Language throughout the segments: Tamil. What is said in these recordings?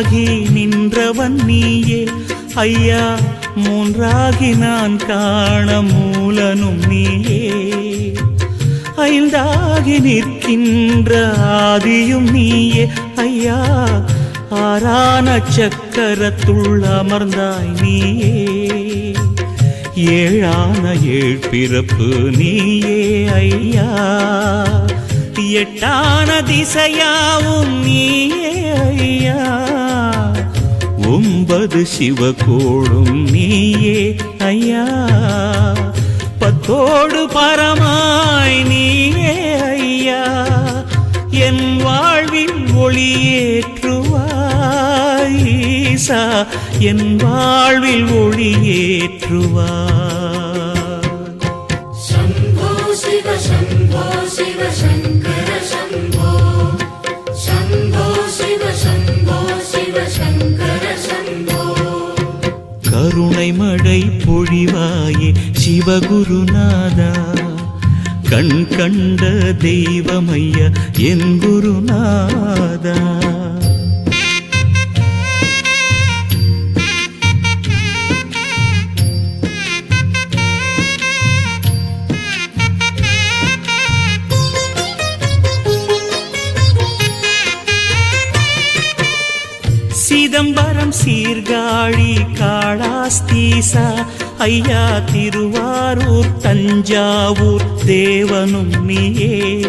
ஒன்றாகி நின்றவன் நீயே. ஐயா மூன்றாகி நான் காண மூலனும் நீயே. ஐந்தாகி நிற்கின்ற ஆதியும் நீயே. ஐயா ஆறான சக்கரத்துள் அமர்ந்தாய் நீயே. ஏழான ஏழ் பிறப்பு நீயே ஐயா. எட்டான திசையாவும் நீயே ஐயா. ஒன்பது சிவகோடும் நீயே ஐயா. பத்தோடு பரமாய் நீயே ஐயா. என் வாழ்வின் ஒளியேற்றுவாய் ஈசா. என் வாழ்வில் ஒளியேற்றுவாய் கருணை மழை பொழிவாயே சிவகுருநாதா. கண் கண்ட தெய்வமையா என் குருநாதா. சிதம்பரம் சீர்காழி காளாஸ்தீசா. ஐயா திருவாரூர் தஞ்சாவூர் தேவனும் நீயே.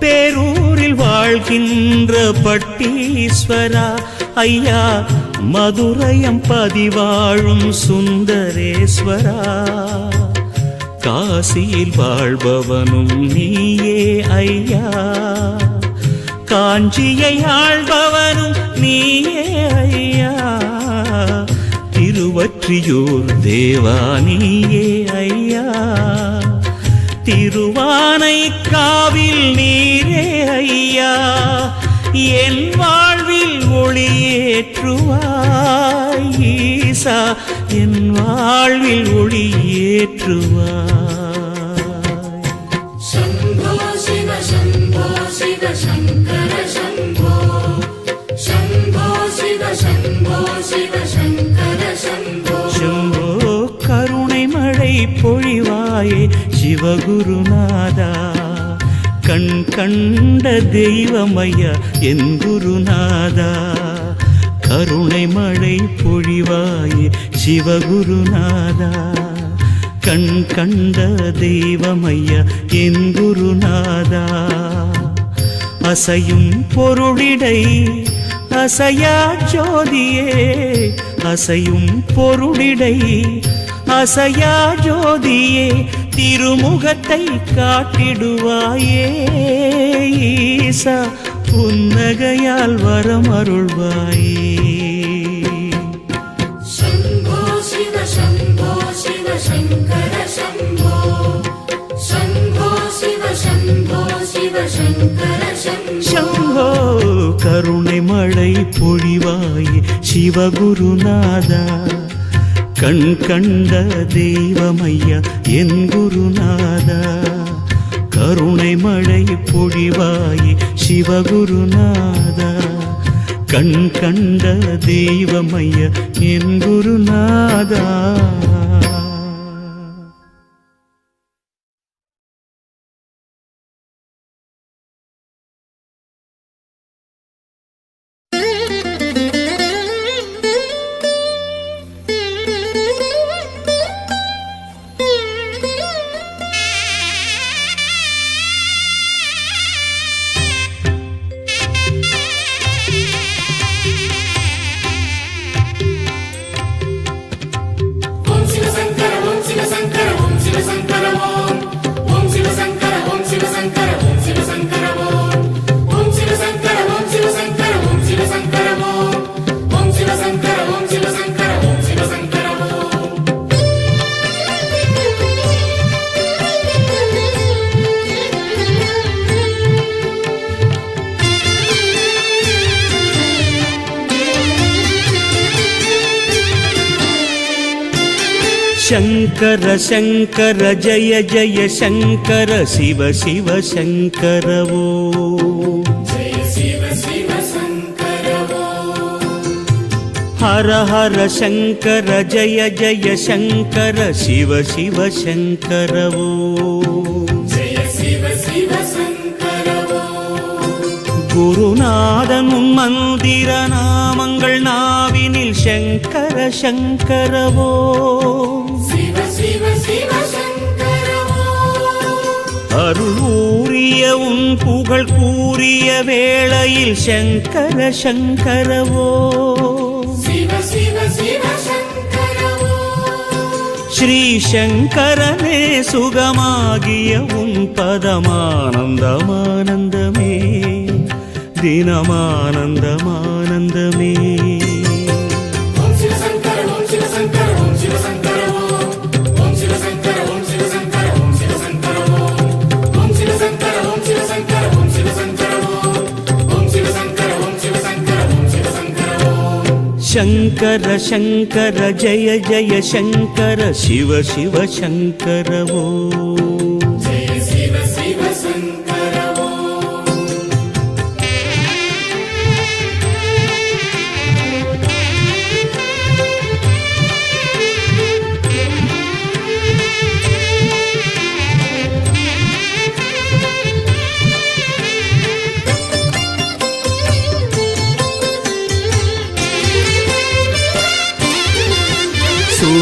பேரூரில் வாழ்கின்ற பட்டீஸ்வரா. ஐயா மதுரையம் பதிவாழும் சுந்தரேஸ்வரா. காசியில் வாழ்பவனும் நீயே ஐயா. காஞ்சியை ஆள்பவனும் நீயே ஐயா. திருவற்றியூர் தேவா நீயே ஐயா. திருவானை காவில் நீரே ஐயா. என் வாழ்வில் ஒளியேற்றுவாய் ஈசா. என் வாழ்வில் ஒளியேற்றுவாய் சிவகுருநாதா கண் கண்ட தெய்வமையா என் குருநாதா. கருணை மழை பொழிவாயே சிவகுருநாதா கண் கண்ட தெய்வமையா என் குருநாதா. அசையும் பொருளிடை அசையா ஜோதியே அசையும் பொருளிடை அசையா ஜோதியே திருமுகத்தை காட்டிடுவாயே ஈசா புன்னகையால் வரம் அருள்வாயே சம்போ சிவ சம்போ. சிவ சங்கர சம்போ. சம்போ கருணை மழை பொழிவாயே சிவகுருநாதா. கண் கண்ட தெய்வமையா என் குருநாதா. கருணை மழை பொழிவாயே சிவகுருநாதா. கண் கண்ட தெய்வமையா என் குருநாதா. சங்கர சங்கர ஜய ஜய சங்கர சிவ சிவ சங்கரவோ. ஹர ஹர சங்கர ஜய ஜய சங்கர சிவ சிவ சங்கரவோ. குருநாதனும் மந்திர நாமங்கள் நாவினில் சங்கர சங்கரவோ. அருளூரிய உன் புகழ் கூறிய வேளையில் சங்கர சங்கரவோ. ஸ்ரீ சங்கரனே சுகமாகிய உன் பதமானந்தமானந்தமே தினமானந்தமானந்தமே. శంకర శంకర జయ జయ శంకర శివ శివ శంకరవో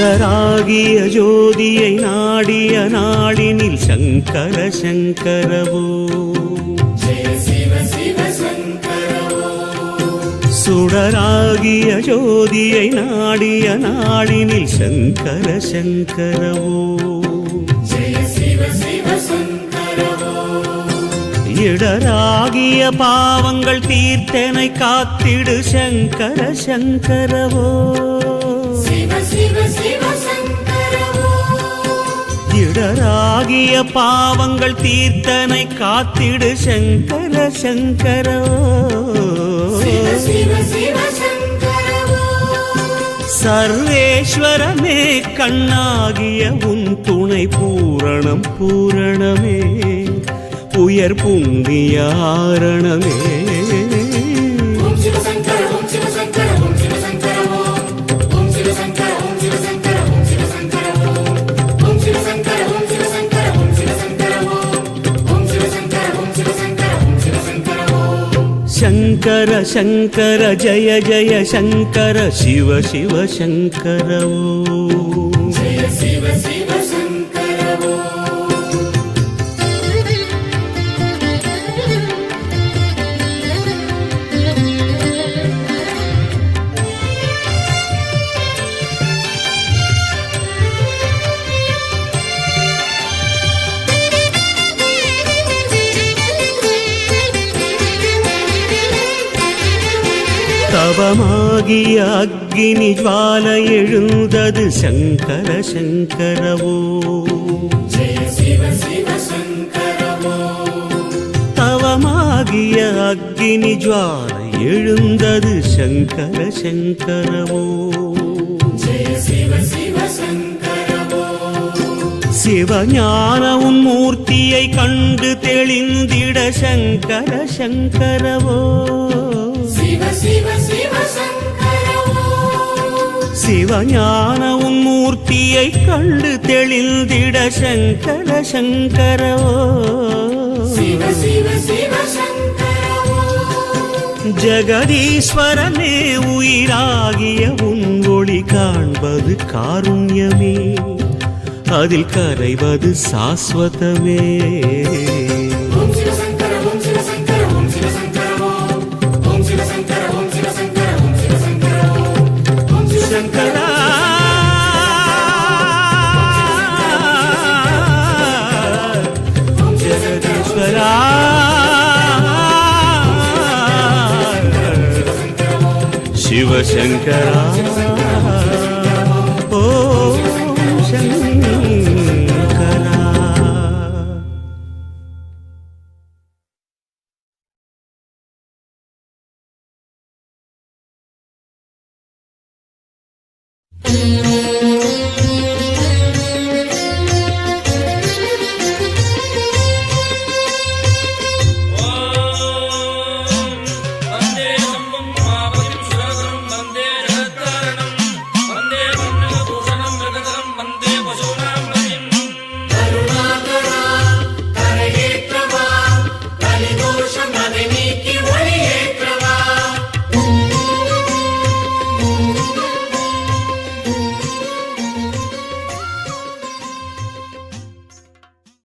சுடராகிய ஜோதியை நாடிய நாடினில் சங்கர சங்கரவோ. சுடராகிய ஜோதியை நாடிய நாடினில் சங்கர சங்கரவோ. இடராகிய பாவங்கள் தீர்த்தனை காத்திடு சங்கர சங்கரவோ. இடராகிய பாவங்கள் தீர்த்தனை காத்திடு சங்கர சங்கரோ. சர்வேஸ்வரமே கண்ணாகிய உன் துணை பூரணம் பூரணமே. உயர் புண்ணிய சங்கர சங்கர ஜய ஜய சங்கர சிவ சிவ சங்கர ஓம் ஜெய சிவ தவமாகிய அக்னி ஜுவால எழுந்தது சங்கர சங்கரவோ. தவமாகிய அக்னி ஜுவால எழுந்தது சங்கர சங்கரவோ. சிவஞானவும் மூர்த்தியை கண்டு தெளிந்திட சங்கர சங்கரவோ. சிவஞான உன் மூர்த்தியை கண்டு தெளிந்திட சங்கர சங்கரவோ. ஜெகதீஸ்வரனே உயிராகிய உன் ஒளி காண்பது காருண்யமே. அதில் கரைவது சாஸ்வதமே. శివశంకరా.